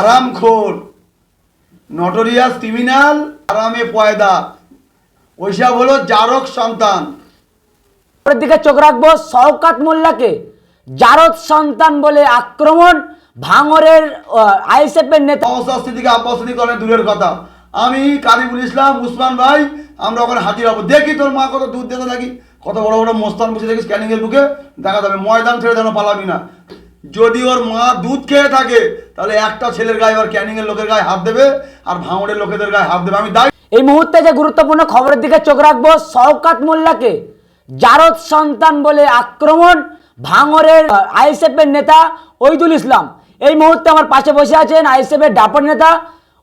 আরামখোর notorious criminal আরামে পয়দা। ওইসব হলো জারক সন্তান। দিকে চোখ রাখব শওকাত মোল্লাকে। জারদ সন্তান বলে আক্রমণ ভাঙরের আইএসএফের নেতা অবস্থা থেকে আপস্থিতি অনেক দূরের কথা। আমি কারিমুল ইসলাম উসমান ভাই আমরা ওখানে হাজির হব। দেখি তোর মা কত দুধ দিতে থাকি। কত বড় বড় মোস্তান বসে দেখি স্ক্যানিং এর বুকে। দেখা যাবে ময়দান ছেড়ে যেন পালাবি না। যদি ওর মা দুধ খেয়ে থাকে, তাহলে একটা ছেলের গায়ে আর ক্যানিং এর লোকের গায়ে হাত দেবে, আর ভাঙড়ের লোকেদের গায়ে হাত দেবে। আমি এই মুহূর্তে যে গুরুত্বপূর্ণ খবরের দিকে চোখ রাখব, শওকাত মোল্লাকে জারদ সন্তান বলে আক্রমণ ভাঙরের আইএসএফের নেতা ওইদুল ইসলাম। এই মুহূর্তে আমার পাশে বসে আছেন আইএসএফের ডাপন নেতা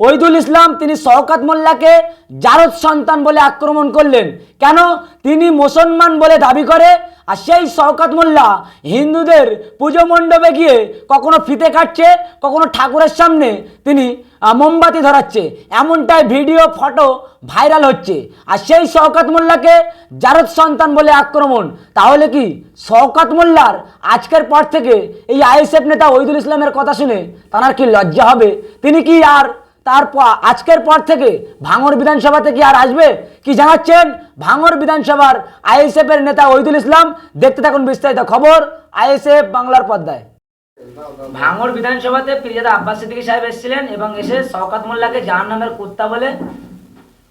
ওইদুল ইসলাম তিনি শওকাত মোল্লাকে জারদ সন্তান বলে আক্রমণ করলেন। কেন? তিনি মুসলমান বলে দাবি করে, আর সেই শওকাত মোল্লা হিন্দুদের পুজো মণ্ডপে গিয়ে কখনো ফিতে কাটছে, কখনো ঠাকুরের সামনে তিনি মোমবাতি ধরাচ্ছে। এমনটাই ভিডিও, ফটো ভাইরাল হচ্ছে। আর সেই শওকাত মোল্লাকে জারদ সন্তান বলে আক্রমণ। তাহলে কি শওকাত মোল্লার আজকের পর থেকে এই আইএসএফ নেতা ওইদুল ইসলামের কথা শুনে তার কি লজ্জা হবে? তিনি কি আর তারপর আজকের পর থেকে ভাঙর বিধানসভা থেকে আর আসবে কি জানাচ্ছেন? ভাঙর বিধানসভার আইএসএফ এর নেতা ওইদুল ইসলাম। দেখতে থাকুন বিস্তারিত খবর আইএসএফ বাংলার পর্দায়। ভাঙর বিধানসভাতে পিরিজাদা আব্বাস সিদ্দিকী সাহেব এসেছিলেন এবং এসে শওকাত মোল্লাকে জাহান নামের কুত্তা বলে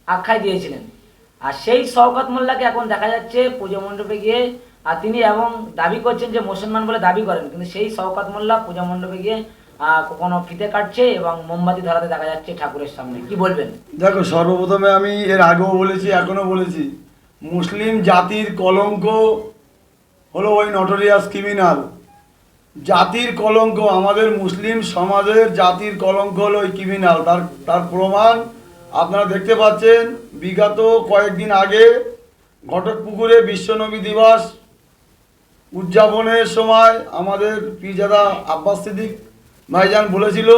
আখ্যায় দিয়েছিলেন। আর সেই শওকাত মোল্লাকে এখন দেখা যাচ্ছে পুজো মণ্ডপে গিয়ে, আর তিনি এবং দাবি করছেন যে মুসলমান বলে দাবি করেন। কিন্তু সেই শওকাত মোল্লা পূজা মণ্ডপে গিয়ে কোনো ফিতে কাটছে এবং মোমবাতি ধরাতে দেখা যাচ্ছে ঠাকুরের সামনে। কি বলবেন? দেখো, সর্বপ্রথমে আমি এর আগেও বলেছি, এখনও বলেছি, মুসলিম জাতির কলঙ্ক হলো ওই নটোরিয়াস ক্রিমিনাল জাতির কলঙ্ক, আমাদের মুসলিম সমাজের জাতির কলঙ্ক হলো ওই ক্রিমিনাল তার তার প্রমাণ আপনারা দেখতে পাচ্ছেন, বিগত কয়েকদিন আগে ঘটকপুকুরে বিশ্বনবী দিবস উদযাপনের সময় আমাদের পিজাদা আব্বাস সিদ্দিক ভাইজান বলেছিল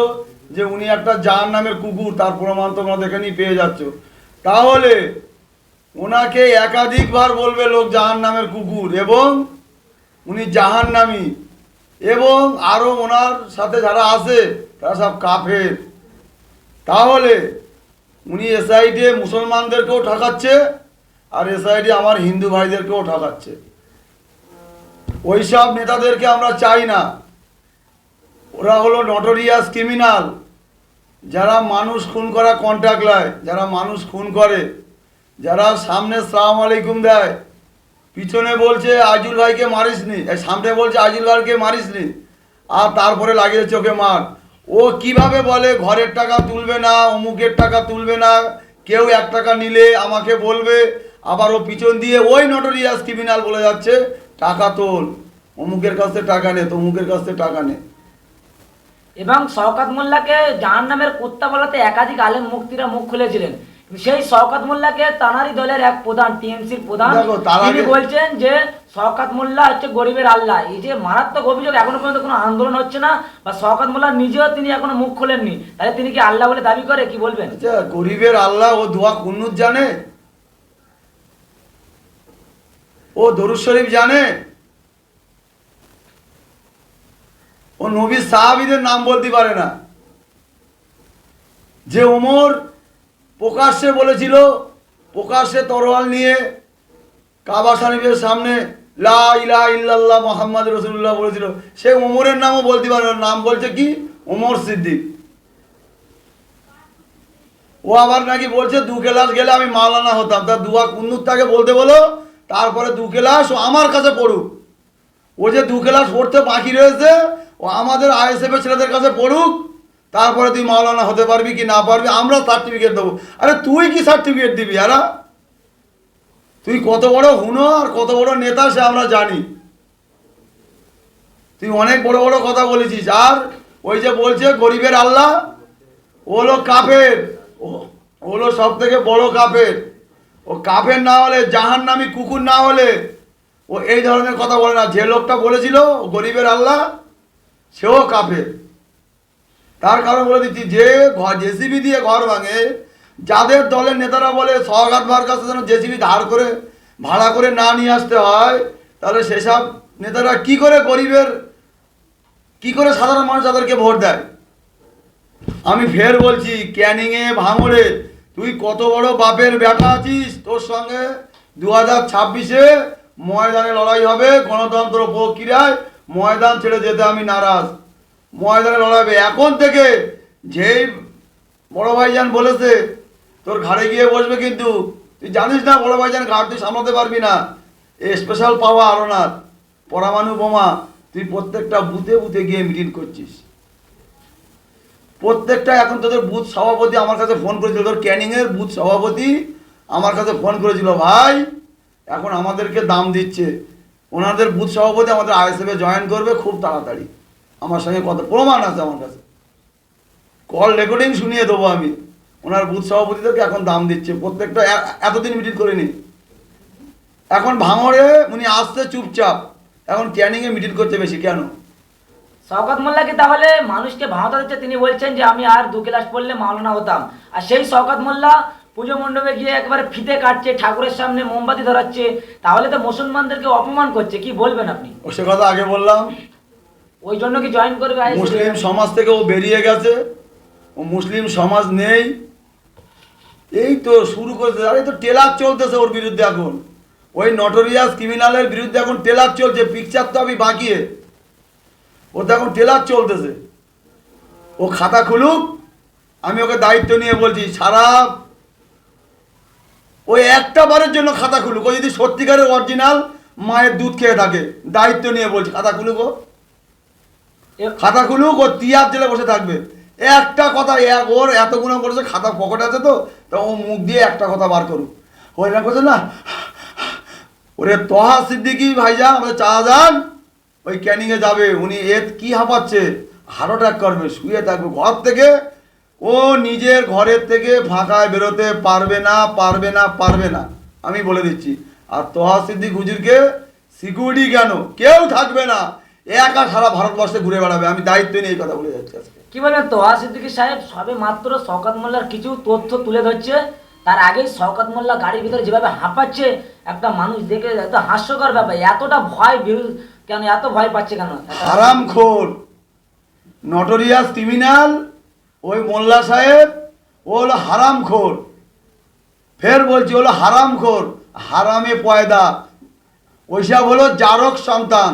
যে উনি একটা জাহান নামের কুকুর, তার প্রমাণ তোমরা দেখে নিয়ে পেয়ে যাচ্ছ। তাহলে ওনাকে একাধিকবার বলবে লোক জাহান নামের কুকুর এবং উনি জাহান নামি এবং আরও ওনার সাথে যারা আছে, তারা সব কাফের। তাহলে উনি এসআইডি মুসলমানদেরকেও ঠকাচ্ছে আর এসআইডি আমার হিন্দু ভাইদেরকেও ঠকাচ্ছে। ওইসব নেতাদেরকে আমরা চাই না। ওরা হলো নটোরিয়াস ক্রিমিনাল যারা মানুষ খুন করা কন্ট্যাক্ট লয়, যারা মানুষ খুন করে, যারা সামনে সালাম আলাইকুম দেয়। পিছনে বলছে আজুল ভাইকে মারিসনি। এই সামনে বলছে আজুল ভাইকে মারিসনি। আর তারপরে লাগিয়ে চোখে মার। ও কীভাবে বলে, ঘরের টাকা তুলবে না, অমুকের টাকা তুলবে না, কেউ এক টাকা নিলে আমাকে বলবে। আবার ও পিছন দিয়ে ওই নটোরিয়াস ক্রিমিনাল বলে যাচ্ছে, টাকা তোল, অমুকের কাছ টাকা নে, তমুকের কাছ টাকা নে। এবং শওকাত মোল্লাকে জাহান নামের কুত্তা বলাতে একাধিক আলেম মুক্তিরা মুখ খুলেছিলেন। সেই শওকাত মোল্লাকে তানারি দলের এক প্রধান টিএমসির প্রধান। তিনি বলছেন যে শওকাত মোল্লা হচ্ছে গরিবের আল্লাহ। এই যে মারাত্মক অভিযোগ এখনও পর্যন্ত কোনো আন্দোলন হচ্ছে না বা শওকাত মোল্লা নিজেও তিনি এখনও মুখ খোলেননি। তাহলে তিনি কি আল্লাহ বলে দাবি করে? কি বলবেন? আচ্ছা গরিবের আল্লাহ ও দোয়া কুন্নুত জানে? ও দরুদ শরীফ জানে? ও নবী সাহাবিদের নাম বলতে পারে না। যে ওমর প্রকাশ্যে বলেছিল, প্রকাশ্যে তরোয়াল নিয়ে কাবা শরীফের সামনে লা ইলা ইল্লাল্লাহ মোহাম্মদ রসুল্লাহ বলেছিল। সে ওমরের নামও বলতে পারে না, নাম বলছে কি? ওমর সিদ্দিক। ও আবার নাকি বলছে, দু ক্লাস গেলে আমি মাওলানা হতাম। তার দুয়া কুন্নুর তাকে বলতে বলো? তারপরে দু ক্লাস ও আমার কাছে পড়ুক। ও যে দু ক্লাস পড়তে বাকি রয়েছে ও আমাদের আইএসএফের ছেলেদের কাছে পড়ুক, তারপরে তুই মাওলানা হতে পারবি কি না পারবি, আমরা সার্টিফিকেট দেবো। আরে তুই কি সার্টিফিকেট দিবি আরা? তুই কত বড় হুনো আর কত বড় নেতা সে আমরা জানি। তুই অনেক বড় বড় কথা বলেছিস। আর ওই যে বলছে, গরিবের আল্লাহ, ও হলো কাফের, ও ও হলো সব থেকে বড় কাফের। ও কাফের না হলে জাহান নামি কুকুর না হলে, ও এই ধরনের কথা বলে না। যে লোকটা বলেছিল, গরিবের আল্লাহ সেও কাফের। তার কারণ বলে দিচ্ছি, যে ঘর জেসিবি দিয়ে ঘর ভাঙে, যাদের দলের নেতারা বলে সহঘাত ভার কাছে যেন জেসিবি ধার করে, ভাড়া করে না নিয়ে আসতে হয়, তাহলে সেসব নেতারা কি করে গরিবের, কি করে সাধারণ মানুষ তাদেরকে ভোট দেয়? আমি ফের বলছি, ক্যানিংয়ে ভাঙড়ে, তুই কত বড় বাপের ব্যাটা আছিস? তোর সঙ্গে দু হাজার ছাব্বিশে ময়দানে লড়াই হবে, গণতন্ত্র প্রক্রিয়ায় ময়দান ছেড়ে যেতে আমি নারাজ। ময়দানে লড়াবে। এখন থেকে যেই বড় ভাইজান বলেছে, তোর ঘাড়ে গিয়ে বসবে কিন্তু। তুই জানিস না বড় ভাইজান ঘাট তুই সামলাতে পারবি না। এ স্পেশাল পাওয়া আরও না পরমাণু বোমা। তুই প্রত্যেকটা বুথে বুথে গিয়ে মিটিং করছিস। প্রত্যেকটা এখন তোদের বুথ সভাপতি আমার কাছে ফোন করেছিল। তোর ক্যানিংয়ের বুথ সভাপতি আমার কাছে ফোন করেছিল, ভাই, এখন আমাদেরকে দাম দিচ্ছে। ওনাদের বুথ সভাপতি আমাদের আইএসএফে জয়েন করবে খুব তাড়াতাড়ি। আমার সঙ্গে কত প্রমাণ আছে আমার কাছে। কল রেকর্ডিং শুনিয়ে দেবো আমি। ওনার বুথ সভাপতিদেরকে এখন দাম দিচ্ছে। প্রত্যেকটা এতদিন মিটিং করিনি। এখন ভাঙড়ে উনি আসছে চুপচাপ। এখন ক্যানিংয়ে মিটিং করতে বেশি কেন? শওকত মোল্লাকে তাহলে মানুষকে ভাওতা দিচ্ছে। তিনি বলছেন যে আমি আর দু ক্লাস পড়লে মাওলানা হতাম। আর সেই শওকত মোল্লা পুজো মণ্ডপে গিয়ে একবারে ফিতে কাটছে ঠাকুরের সামনে মোমবাতি ধরাচ্ছে তাহলে তো মুসলমানদেরকে অপমান করছে কি বলবেন আপনি? ও সে কথা আগে বললাম। ওই জন্য কি জয়েন করবে মুসলিম সমাজ থেকে ও বেরিয়ে গেছে। ও মুসলিম সমাজ নেই। এই তো শুরু করেছে। আরে তো টেলার চলতেছে ওর বিরুদ্ধে এখন। ওই নটোরিয়াস ক্রিমিনালের বিরুদ্ধে এখন টেলার চলছে। পিকচার তো আমি বাঁকিয়ে ওর তো এখন টেলার চলতেছে। ও খাতা খুলুক। আমি ওকে দায়িত্ব নিয়ে বলছি সারা ওই একটা বারের জন্য খাতা খুলুক। ও যদি সত্যিকারের অরিজিনাল মায়ের দুধ খেয়ে থাকে দায়িত্ব নিয়ে বলছি খাতা খুলুক ও। খাতা খুলুক ও তিয়ার জেলে বসে থাকবে। একটা কথা এক ওর এত গুণা করেছে খাতা পকেট আছে তো তা ও মুখ দিয়ে একটা কথা বার করুক। ও এরকম করছে না ওরে তহা সিদ্দিকি ভাইজান আমাদের চা যান। ওই ক্যানিংয়ে যাবে উনি এ কি হাঁপাচ্ছে। হার্ট অ্যাটাক করবে শুয়ে থাকবে ঘর থেকে ও নিজের ঘরের থেকে ফাঁকায় বেরোতে পারবে না পারবে না পারবে না। আমি বলে দিচ্ছি আর তোহা সিদ্দিক হুজুরকে সিকিউরিটি কেন? কেউ থাকবে না। একা সারা ভারতবর্ষে ঘুরে বেড়াবে। আমি দায়িত্ব নিয়ে এই কথা বলে যাচ্ছি আজকে। কি বলেন তোহা সিদ্দিকী সাহেব? সবে মাত্র শওকত মোল্লার কিছু তথ্য তুলে ধরছে। তার আগেই শওকত মোল্লা গাড়ির ভিতরে যেভাবে হাঁপাচ্ছে একটা মানুষ দেখে এত হাস্যকর ব্যাপার। এতটা ভয় বিরু- কেন এত ভয় পাচ্ছে কেন? একটা- হারাম খোর নটোরিয়াস ক্রিমিনাল ওই মোল্লা সাহেব, ও হলো হারাম খোর। ফের বলছি হলো হারাম খোর, হারামে পয়দা। ওইসব হলো জারক সন্তান।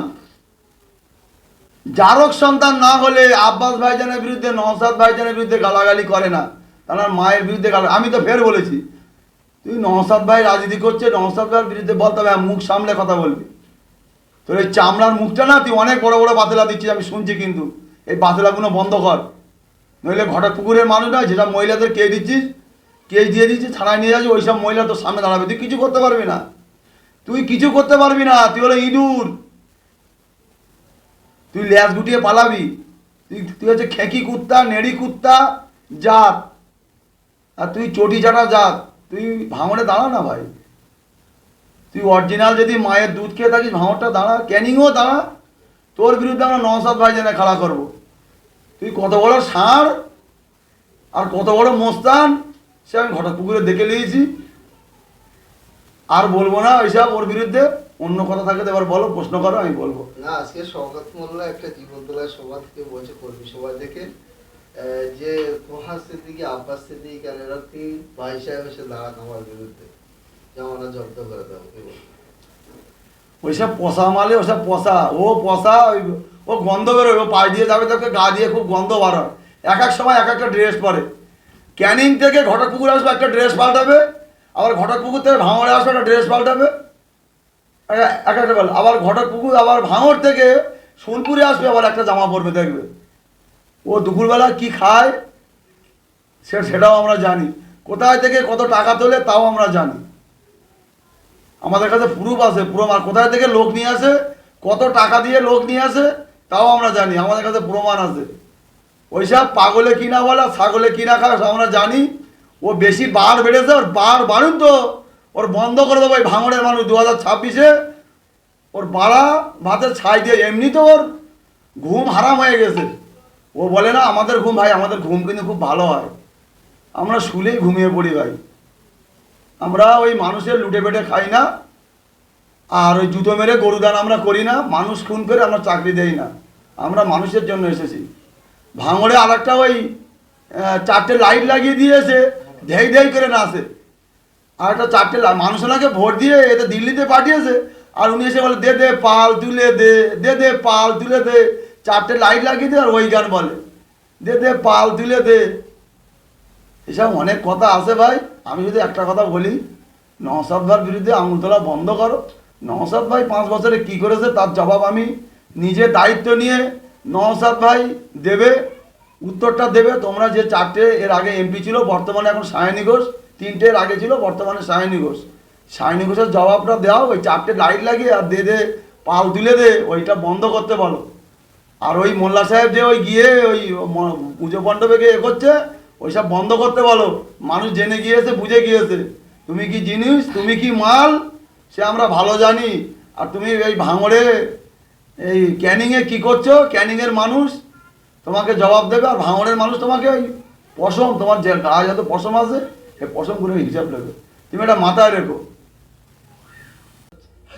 জারক সন্তান না হলে আব্বাস ভাইজানের বিরুদ্ধে নওসাদ ভাইজানের বিরুদ্ধে গালাগালি করে না। তার মায়ের বিরুদ্ধে গালা, আমি তো ফের বলেছি, তুই নওসাদ ভাই রাজনীতি করছে নওসাদ ভাইয়ের বিরুদ্ধে বলতে হবে মুখ সামলে কথা বলবি। তোর এই চামড়ার মুখটা না, তুই অনেক বড় বড় বাতেলা দিচ্ছিস, আমি শুনছি কিন্তু। এই বাতেলাগুলো বন্ধ কর। নইলে ঘটক পুকুরের মানুষ না যেসব মহিলাদের কে দিচ্ছিস কেস দিয়ে দিচ্ছিস ছাড়াই নিয়ে যাচ্ছিস ওই সব মহিলা তোর সামনে দাঁড়াবে। তুই কিছু করতে পারবি না। তুই কিছু করতে পারবি না, তুই হলো ইঁদুর। তুই ল্যাস গুটিয়ে পালাবি। তুই তুই হচ্ছে খেঁকি কুত্তা, নেড়ি কুত্তা, জাত। আর তুই চটি চাটা জাত। তুই ভাঙড়ে দাঁড়া না ভাই। তুই অরিজিনাল যদি মায়ের দুধ খেয়ে থাকিস ভাঙরটা দাঁড়া। ক্যানিংও দাঁড়া। তোর বিরুদ্ধে আমরা নসাদ ভাইজানে খেলা করব। তুই কত বড় ষাঁড় আর কত বড় মোস্তান সে আমি ঘটক পুকুরে দেখে নিয়েছি। আর বলব না ওইসব ওর বিরুদ্ধে অন্য কথা থাকে তো এবার বলো প্রশ্ন করো আমি বলব। না আজকে শওকত মোল্লা একটা জীবনতলা সভা থেকে বলছে কর্মী সভা থেকে যে তোহা সিদ্দিকি আব্বাস সিদ্দিক আর এরা কি ভাই সাহেব এসে দাঁড়ান আমার বিরুদ্ধে। জামানা জব্দ করে বলব? ওইসব পশা মালে ওসব পশা ও পশা ওই ও গন্ধ বেরোয়, ও পায়ে দিয়ে যাবে তোকে, গা দিয়ে খুব গন্ধ বার হয় এক এক সময় এক একটা ড্রেস পরে। ক্যানিং থেকে ঘটকপুকুর আসবে, একটা ড্রেস পাল্টাবে। আবার ঘটকপুকুর থেকে ভাঙড়ে আসবে, একটা ড্রেস পাল্টাবে। এক- এক একটা বল। আবার ঘটকপুকুর আবার ভাঙড় থেকে সোনপুরে আসবে, আবার একটা জামা পরবে, দেখবে। ও দুপুরবেলা কি খায়? সে, সেটাও আমরা জানি। কোথায় থেকে কত টাকা তোলে, তাও আমরা জানি। আমাদের কাছে প্রুফ আছে প্রমাণ কোথায় থেকে লোক নিয়ে আসে, কত টাকা দিয়ে লোক নিয়ে আসে তাও আমরা জানি, আমাদের কাছে প্রমাণ আছে। ওইসব পাগলে কিনা বলা, ছাগলে কিনা সব আমরা জানি। ও বেশি বার বেড়েছে, ওর বার বাড়ুন তো। ওর বন্ধ করে দেবো এই ভাঙড়ের মানুষ দু হাজার ছাব্বিশে। ওর বাড়া ভাতের ছাই দিয়ে এমনি তো ওর ঘুম হারাম হয়ে গেছে। ও বলে, না, আমাদের ঘুম ভাই, আমাদের ঘুম কিন্তু খুব ভালো হয়। আমরা শুলেই ঘুমিয়ে পড়ি ভাই। আমরা ওই মানুষের লুটে পেটে খাই না। আর ওই জুতো মেরে গরু দান আমরা করি না, মানুষ খুন করে আমরা চাকরি দেই না। আমরা মানুষের জন্য এসেছি। ভাঙড়ে আর একটা ওই চারটে লাইট লাগিয়ে দিয়েছে, ধেই ধেই করে নাচে। আর একটা চারটে মানুষ ওনাকে ভোট দিয়ে এতে দিল্লিতে পাঠিয়েছে, আর উনি এসে বলে, দে দে, পাল তুলে দে দে দে, পাল তুলে দে। চারটে লাইট লাগিয়ে দে আর ওই গান বলে, দে দে, পাল তুলে দে। এসব অনেক কথা আছে ভাই। আমি যদি একটা কথা বলি নওসাদ ভাইয়ের বিরুদ্ধে আঙুল তোলা বন্ধ করো। নওসাদ ভাই পাঁচ বছরে কি করেছে তার জবাব আমি নিজে দায়িত্ব নিয়ে নওসাদ ভাই দেবে, উত্তরটা দেবে। তোমরা যে চারটে এর আগে এমপি ছিল, বর্তমানে এখন সায়নী ঘোষ, তিনটে এর আগে ছিল, বর্তমানে সায়নী ঘোষ। সায়নী ঘোষের জবাবটা দাও, ওই চারটে লাইট লাগিয়ে আর দে দে, পাল তুলে দে, ওইটা বন্ধ করতে বলো। আর ওই মোল্লা সাহেব যে ওই গিয়ে ওই পুজো মণ্ডপে গিয়ে এ করছে, ওইসব বন্ধ করতে বলো। মানুষ জেনে গিয়েছে, বুঝে গিয়েছে। তুমি কি জিনিস, তুমি কি মাল? সে আমরা ভালো জানি। আর তুমি এই ভাঙড়ে, এই ক্যানিংয়ে কি করছ? ক্যানিংয়ের মানুষ তোমাকে জবাব দেবে আর ভাঙড়ের মানুষ তোমাকে ওই পশম, তোমার যে গায়ে যত পশম আছে পশম করে হিসাব নেবে। তুমি এটা মাথায় রেখো।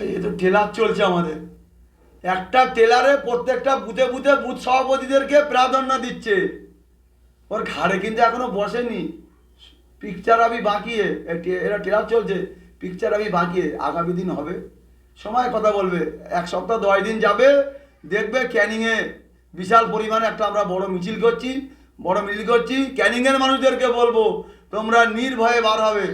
এই তো টেলার চলছে আমাদের। একটা টেলারে প্রত্যেকটা বুথে বুথে বুথ সভাপতিদেরকে প্রাধান্য দিচ্ছে। ওর ঘাড়ে কিন্তু এখনও বসেনি। পিকচার আমি বাঁকিয়ে, এ এরা টেলার চলছে। পিকচার আমি বাঁকিয়ে আগামী দিন হবে। সময় কথা বলবে। এক সপ্তাহ দশ দিন যাবে, দেখবে ক্যানিংয়ে বিশাল পরিমাণে একটা আমরা বড় মিছিল করছি, বড় মিছিল করছি ক্যানিংয়ের মানুষদেরকে বলব, তোমরা নির্ভয়ে বার হবে।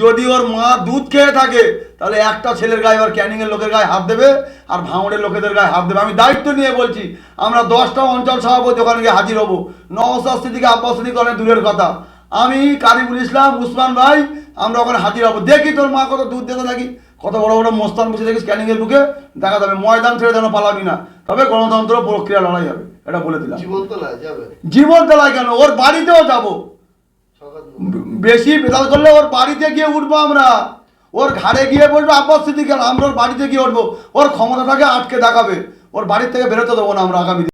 যদি ওর মা দুধ খেয়ে থাকে, তাহলে একটা ছেলের গায়ে আর ক্যানিংয়ের লোকের গায়ে হাত দেবে, আর ভাঙড়ের লোকেদের গায়ে হাত দেবে। আমি দায়িত্ব নিয়ে বলছি, আমরা দশটা অঞ্চল সভাপতি ওখানে গিয়ে হাজির হব। নবশাস্তি থেকে আব্বাস অনেক দূরের কথা। আমি কারিমুল ইসলাম উসমান ভাই আমরা ওখানে হাজির হব। দেখি তোর মা কত দুধ দিতে থাকি। কত বড় বড় মোস্তান বসে দেখি স্ক্যানিংয়ের বুকে। দেখা যাবে ময়দান ছেড়ে যেন পালাবি না। তবে গণতন্ত্র প্রক্রিয়া লড়াই হবে এটা বলে দিলাম। জীবনতলায় যাবে। জীবন তেলায় কেন? ওর বাড়িতেও যাব। বেশি বেতাল করলে ওর বাড়িতে গিয়ে উঠবো আমরা। ওর ঘাড়ে গিয়ে বসবো আব্বাস সিদ্দিক আমরা ওর বাড়িতে গিয়ে উঠবো। ওর ক্ষমতাটাকে আটকে দেখাবে। ওর বাড়ির থেকে বেরোতে দেবো না আমরা আগামী।